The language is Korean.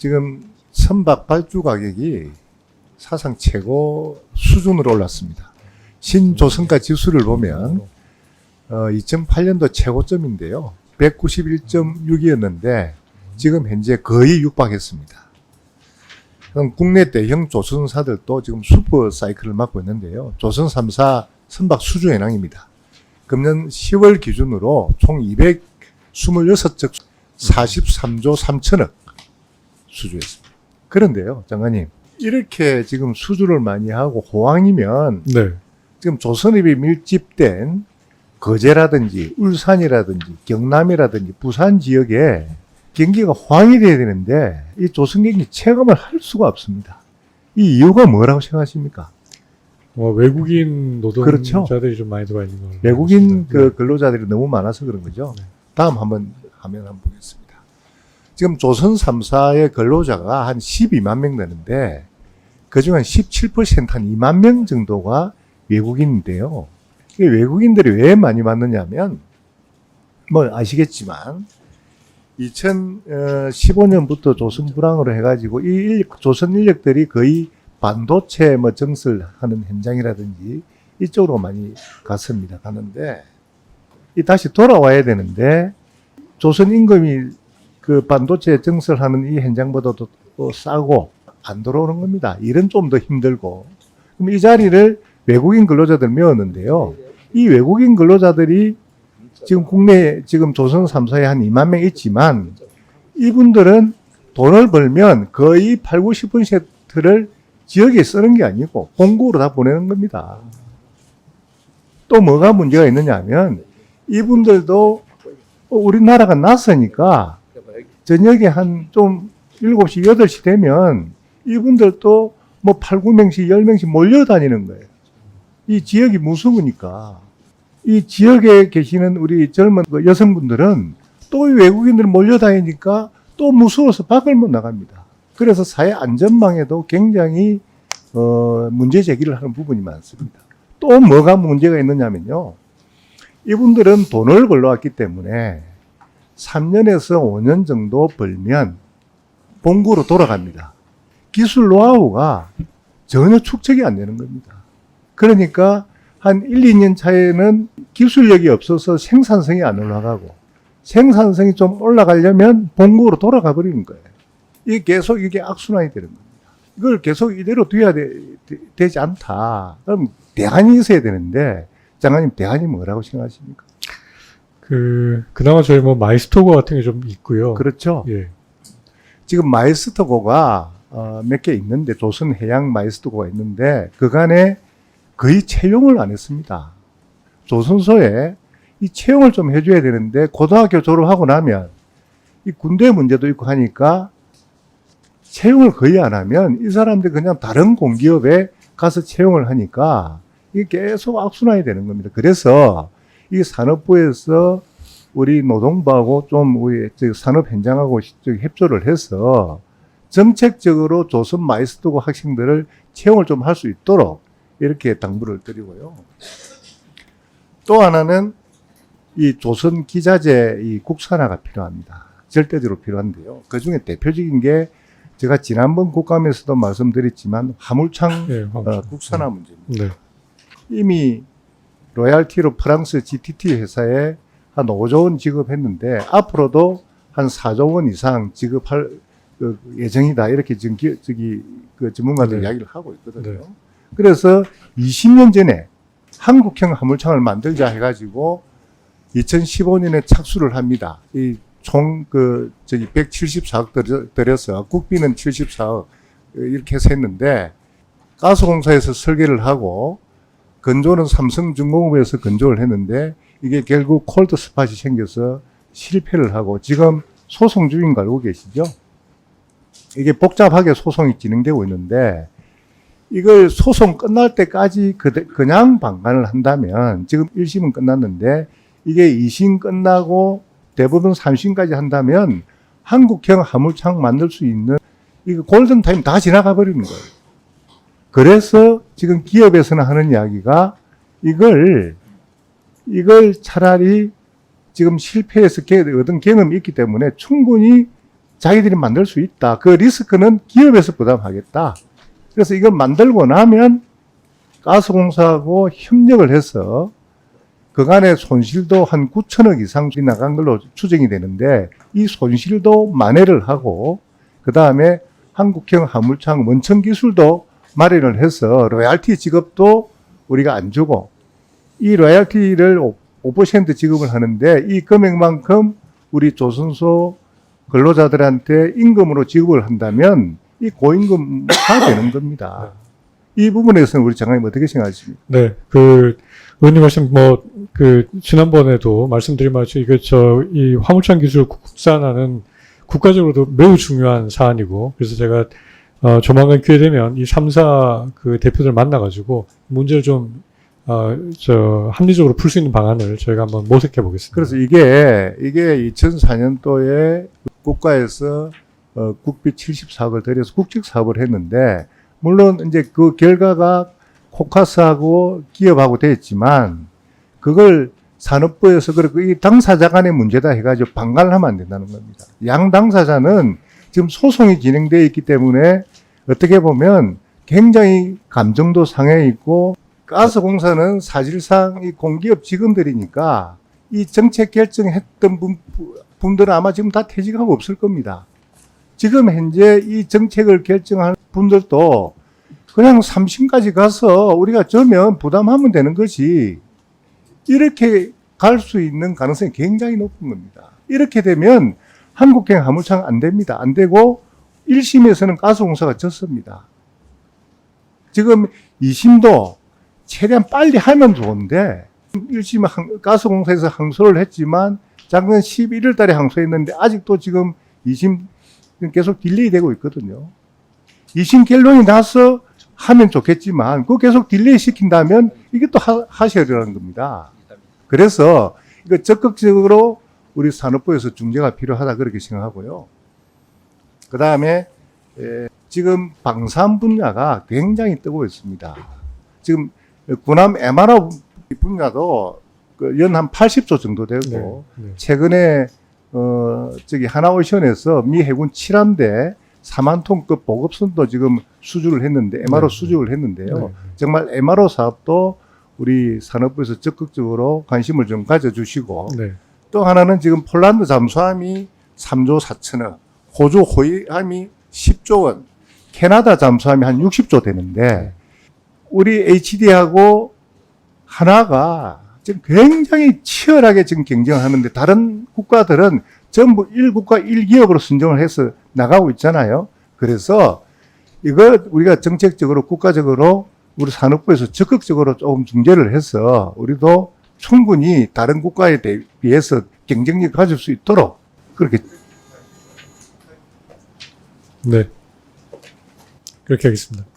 지금 선박 발주 가격이 사상 최고 수준으로 올랐습니다. 신조선가 지수를 보면 어, 2008년도 최고점인데요. 191.6이었는데 지금 현재 거의 육박했습니다. 그럼 국내 대형 조선사들도 지금 슈퍼 사이클을 맞고 있는데요. 조선 3사 선박 수주 현황입니다. 금년 10월 기준으로 총 226척 43조 3천억 수주했습니다. 그런데요, 장관님. 이렇게 지금 수주를 많이 하고 호황이면 네. 지금 조선업이 밀집된 거제라든지 울산이라든지 경남이라든지 부산 지역에 경기가 호황이 돼야 되는데 이 조선 경기 체감을 할 수가 없습니다. 이 이유가 뭐라고 생각하십니까? 어, 외국인 그렇죠. 노동자들이 좀 많이 들어와 있는 걸. 외국인. 그 근로자들이 너무 많아서 그런 거죠. 네. 다음 한번 화면 한번 보겠습니다. 지금 조선 3사의 근로자가 한 12만 명 되는데 그중 한 17%한 2만 명 정도가 외국인인데요. 이 외국인들이 왜 많이 왔느냐면 뭐 아시겠지만 2015년부터 조선 불황으로 해가지고 이 인력, 조선 인력들이 거의 반도체 뭐 정설하는 현장이라든지 이쪽으로 많이 갔습니다. 가는데 이 다시 돌아와야 되는데 조선 임금이 그 반도체 정설하는 이 현장보다도 또 싸고 안 들어오는 겁니다. 일은 좀 더 힘들고 그럼 이 자리를 외국인 근로자들 메웠는데요. 이 외국인 근로자들이 지금 국내 지금 조선 3사에 한 2만 명 있지만 이분들은 돈을 벌면 거의 8, 90%를 지역에 쓰는 게 아니고 공구로 다 보내는 겁니다. 또 뭐가 문제가 있느냐 하면 이분들도 어, 우리나라가 낯서니까 저녁에 한 좀 7시, 8시 되면 이분들도 뭐 8, 9명씩, 10명씩 몰려다니는 거예요. 이 지역이 무서우니까. 이 지역에 계시는 우리 젊은 그 여성분들은 또이 외국인들 몰려다니니까 또 무서워서 밖을 못 나갑니다. 그래서 사회 안전망에도 굉장히 어, 문제 제기를 하는 부분이 많습니다. 또 뭐가 문제가 있느냐면요. 이분들은 돈을 벌러왔기 때문에 3년에서 5년 정도 벌면 본국으로 돌아갑니다. 기술 노하우가 전혀 축적이 안 되는 겁니다. 그러니까 한 1, 2년 차에는 기술력이 없어서 생산성이 안 올라가고 생산성이 좀 올라가려면 본국으로 돌아가 버리는 거예요. 이게 계속 이게 악순환이 되는 겁니다. 이걸 계속 이대로 둬야 되, 지 않다. 그럼 대안이 있어야 되는데 장관님 대안이 뭐라고 생각하십니까? 그 그나마 저희 뭐 마이스토거 같은 게 좀 있고요. 그렇죠. 예. 지금 마이스터고가 어, 몇 개 있는데 조선 해양 마이스터고가 있는데 그간에 거의 채용을 안 했습니다. 조선소에 이 채용을 좀 해줘야 되는데 고등학교 졸업하고 나면 이 군대 문제도 있고 하니까 채용을 거의 안 하면 이 사람들 그냥 다른 공기업에 가서 채용을 하니까 이게 계속 악순환이 되는 겁니다. 그래서 이 산업부에서 우리 노동부하고 좀 우리 산업 현장하고 협조를 해서 정책적으로 조선 마이스터고 학생들을 채용을 좀 할 수 있도록 이렇게 당부를 드리고요. 또 하나는 이 조선 기자재 이 국산화가 필요합니다. 절대적으로 필요한데요. 그 중에 대표적인 게 제가 지난번 국감에서도 말씀드렸지만 화물창 예. 어, 국산화 문제입니다. 네. 이미 로얄티로 프랑스 GTT 회사에 한 5조 원 지급했는데 앞으로도 한 4조 원 이상 지급할 그 예정이다 이렇게 지금 기, 저기 그 전문가들 네. 이야기를 하고 있거든요. 네. 그래서 20년 전에 한국형 화물창을 만들자 해가지고 2015년에 착수를 합니다. 이 총 그 저기 174억 들여, 들여서 국비는 74억 이렇게 해서 했는데 가스공사에서 설계를 하고 건조는 삼성중공업에서 건조를 했는데 이게 결국 콜드 스팟이 생겨서 실패를 하고 지금 소송 중인 거 알고 계시죠? 이게 복잡하게 소송이 진행되고 있는데 이걸 소송 끝날 때까지 그냥 방관을 한다면 지금 1심은 끝났는데 이게 2심 끝나고 대부분 3심까지 한다면 한국형 화물창 만들 수 있는 이거 골든타임 다 지나가 버리는 거예요. 그래서 지금 기업에서는 하는 이야기가 이걸 이걸 차라리 지금 실패해서 개- 얻은 경험이 있기 때문에 충분히 자기들이 만들 수 있다. 그 리스크는 기업에서 부담하겠다. 그래서 이걸 만들고 나면 가스공사하고 협력을 해서 그간의 손실도 한 9천억 이상 나간 걸로 추정이 되는데 이 손실도 만회를 하고 그 다음에 한국형 화물창 원천 기술도 마련을 해서 로얄티 지급도 우리가 안 주고 이 로얄티를 5% 지급을 하는데 이 금액만큼 우리 조선소 근로자들한테 임금으로 지급을 한다면 이 고임금화 되는 겁니다. 이 부분에서는 우리 장관님 어떻게 생각하십니까? 네, 그 의원님 말씀 뭐 그 지난번에도 말씀드린 말씀 이거 저이 화물차 기술 국산화는 국가적으로도 매우 중요한 사안이고 그래서 제가 어 조만간 기회 되면 이 3사 그 대표들 만나가지고 문제를 좀 어 저 합리적으로 풀 수 있는 방안을 저희가 한번 모색해 보겠습니다. 그래서 이게 이게 2004년도에 국가에서 어, 국비 74억을 들여서 국책 사업을 했는데 물론 이제 그 결과가 코카스하고 기업하고 됐지만 그걸 산업부에서 그렇고 이 당사자 간의 문제다 해가지고 방관을 하면 안 된다는 겁니다. 양 당사자는 지금 소송이 진행되어 있기 때문에 어떻게 보면 굉장히 감정도 상해 있고 가스공사는 사실상 이 공기업 직원들이니까 이 정책 결정했던 분, 분들은 아마 지금 다 퇴직하고 없을 겁니다. 지금 현재 이 정책을 결정할 분들도 그냥 삼심까지 가서 우리가 저면 부담하면 되는 것이 이렇게 갈 수 있는 가능성이 굉장히 높은 겁니다. 이렇게 되면 한국행 화물차는 안 됩니다. 안 되고 1심에서는 가스공사가 졌습니다. 지금 2심도 최대한 빨리 하면 좋은데 1심 항- 가스공사에서 항소를 했지만 작년 11월 달에 항소했는데 아직도 지금 2심 계속 딜레이 되고 있거든요. 2심 결론이 나서 하면 좋겠지만 그거 계속 딜레이 시킨다면 이게 또 하, 하셔야 되는 겁니다. 그래서 이거 적극적으로 우리 산업부에서 중재가 필요하다 그렇게 생각하고요. 그 다음에 지금 방산 분야가 굉장히 뜨고 있습니다. 지금 군함 MRO 분야도 그연한 80조 정도 되고 네, 네. 최근에 어 저기 하나오션에서 미 해군 7함대 4만 톤급 보급선도 지금 수주를 했는데 MRO 네. 수주를 했는데요. 네. 정말 MRO 사업도 우리 산업부에서 적극적으로 관심을 좀 가져주시고 네. 또 하나는 지금 폴란드 잠수함이 3조 4천억, 호주 호위함이 10조 원, 캐나다 잠수함이 한 60조 되는데 우리 HD하고 하나가 지금 굉장히 치열하게 지금 경쟁을 하는데 다른 국가들은 전부 1국가 1기업으로 선정을 해서 나가고 있잖아요. 그래서 이거 우리가 정책적으로 국가적으로 우리 산업부에서 적극적으로 조금 중재를 해서 우리도 충분히 다른 국가에 대- 비해서 경쟁력 가질 수 있도록 그렇게 네. 그렇게 하겠습니다.